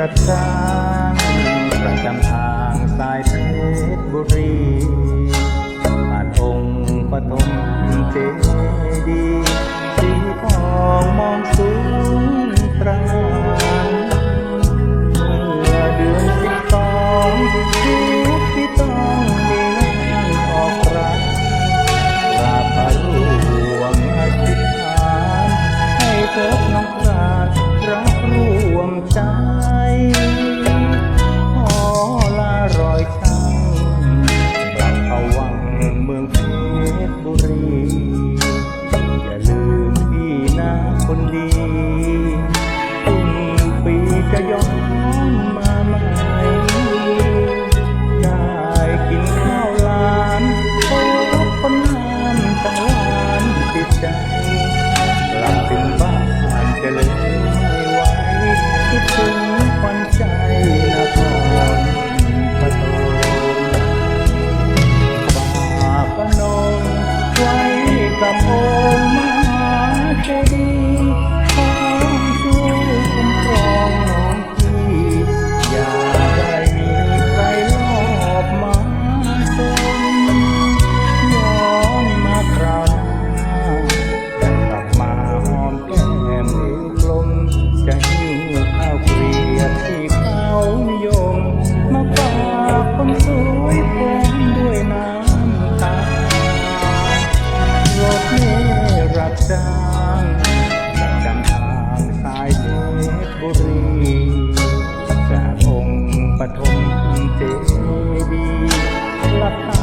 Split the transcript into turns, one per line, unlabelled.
ระจ่างประจำทางสายเพชรบุรีผ่านองค์ปฐมเจดีสีทองมองสูงตรางเมื่อเดือนสิบสองชีวิตที่ต้องมีนังออกรักราพารวงอธิษฐานให้พบน้องปราดรักรวมใจ องเมืองเพชรบุรี อย่าลืมพี่นะคนดีตุ้งปีจะยก Oh, my จางจากจำทางสายเพชรบุรี จากองค์ปฐมเจดีย์ลับ